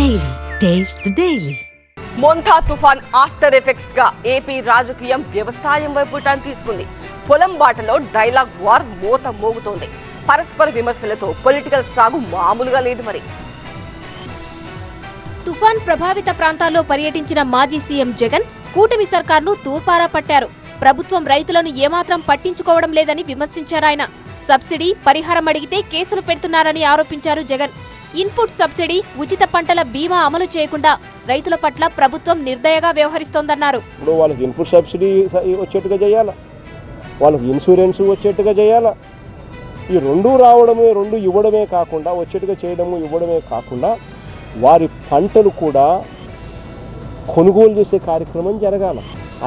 Daily. Taste the Daily. Montha తుఫాన్ after ఎఫెక్ట్స్గా AP రాజకీయం వ్యవసాయం వైపు టర్న్ తీసుకుంది. పొలం బాటలో డైలాగ్ వార్ మోత మోగుతోంది. పరస్పర విమర్శలతో పొలిటికల్ సాగు మామూలుగా లేదు మరి. తుఫాన్ ప్రభావిత ప్రాంతాల్లో పర్యటించిన మాజీ సీఎం జగన్ కూటమి సర్కార్ను తూర్పారా పట్టారు. ప్రభుత్వం రైతులను ఏమాత్రం పట్టించుకోవడం లేదని విమర్శించారాయన. సబ్సిడీ పరిహారం అడిగితే కేసులు పెడుతున్నారని ఆరోపించారు జగన్. ఇన్పుట్ సబ్సిడీ ఉచిత పంటల బీమా అమలు చేయకుండా రైతుల పట్ల ప్రభుత్వం నిర్దయగా వ్యవహరిస్తోందన్నారు. ఇప్పుడు వాళ్ళకి ఇన్పుట్ సబ్సిడీ వచ్చేట్టుగా చేయాలా? వాళ్ళకి ఇన్సూరెన్స్ వచ్చేట్టుగా చేయాలా? ఈ రెండు రావడమే రెండు ఇవ్వడమే కాకుండా వచ్చేట్టుగా చేయడము ఇవ్వడమే కాకుండా వారి పంటలు కూడా కొనుగోలు చేసే కార్యక్రమం జరగాల.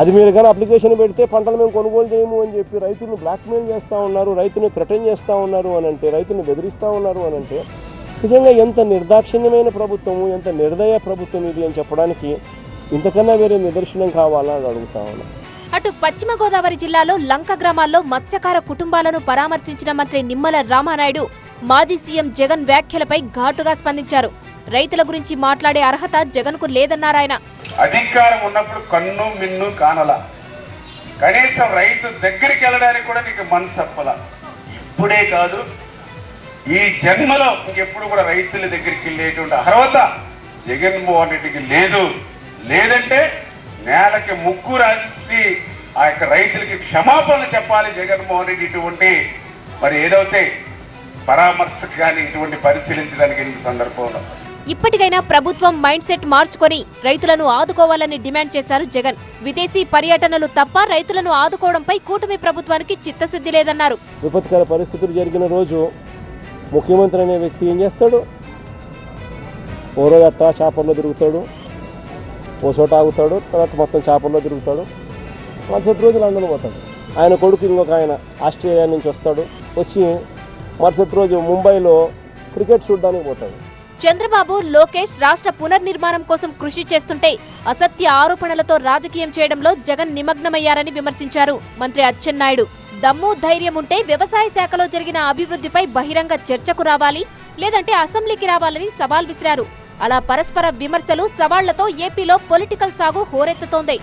అది మీరు కానీ అప్లికేషన్ పెడితే పంటలు మేము కొనుగోలు చేయము అని చెప్పి రైతులను బ్లాక్మెయిల్ చేస్తూ ఉన్నారు రైతుని థ్రెటన్ చేస్తూ ఉన్నారు అని అంటే రైతుని బెదిరిస్తూ ఉన్నారు అని అంటే నిజంగా ఎంత నిర్దాక్షిణ్యమైన ప్రభుత్వము ఎంత నిర్దయ ప్రభుత్వం ఇది అని చెప్పడానికి ఇంతకన్నా వేరే నిదర్శనం కావాలా అని అడుగుతా ఉన్నా. అటు పశ్చిమ గోదావరి జిల్లాలో లంక గ్రామాల్లో మత్స్యకార కుటుంబాలను పరామర్శించిన మంత్రి నిమ్మల రామానాయుడు మాజీ సీఎం జగన్ వ్యాఖ్యలపై ఘాటుగా స్పందించారు. రైతుల గురించి మాట్లాడే అర్హత జగన్కు లేదన్నారాయన. అధికారం ఉన్నప్పుడు కన్ను మిన్ను కానల. కనీసం రైతు దగ్గరికి వెళ్ళడానికి కూడా నీకు మనసు తప్పల. ఇప్పుడే కాదు ఈ జన్మలో ఇంకెప్పుడు కూడా రైతుల దగ్గరికి వెళ్ళేటువంటి అర్హత జగన్మోహన్ రెడ్డికి లేదు. లేదంటే నేలకి ముగ్గు రాసి ఆ యొక్క రైతులకి క్షమాపణలు చెప్పాలి జగన్మోహన్ రెడ్డి ఇటువంటి. మరి ఏదైతే పరామర్శకు కానీ ఇటువంటి పరిశీలించడానికి సందర్భంలో. ఇప్పటికైనా ప్రభుత్వం మైండ్ సెట్ మార్చుకొని రైతులను ఆదుకోవాలని డిమాండ్ చేశారు జగన్. విదేశీ పర్యటనలు తప్ప రైతులను ఆదుకోవడంపై కూటమి ప్రభుత్వానికి చిత్తశుద్ధి లేదన్నారు. విపత్కర పరిస్థితులు జరిగిన రోజు ముఖ్యమంత్రి అనే వ్యక్తి ఏం చేస్తాడు? ఓ రోజు అట్టా చేపల్లో తిరుగుతాడు. ఓ చోట ఆగుతాడు. తర్వాత మొత్తం చేపల్లో తిరుగుతాడు. మరుసటి రోజు లండన్ పోతాడు. ఆయన కొడుకు ఇంకొక ఆయన ఆస్ట్రేలియా నుంచి వస్తాడు. వచ్చి మరుసటి రోజు ముంబైలో క్రికెట్ చూడడానికి పోతాడు. చంద్రబాబు లోకేష్ రాష్ట్ర పునర్నిర్మాణం కోసం కృషి చేస్తుంటే అసత్య ఆరోపణలతో రాజకీయం చేయడంలో జగన్ నిమగ్నమయ్యారని విమర్శించారు మంత్రి అచ్చెన్నాయుడు. దమ్ము ధైర్యం ఉంటే వ్యవసాయ శాఖలో జరిగిన అభివృద్ధిపై బహిరంగ చర్చకు రావాలి లేదంటే అసెంబ్లీకి రావాలని సవాల్ విసిరారు. అలా పరస్పర విమర్శలు సవాళ్ళతో ఏపీలో పొలిటికల్ సాగు హోరెత్తుతోంది.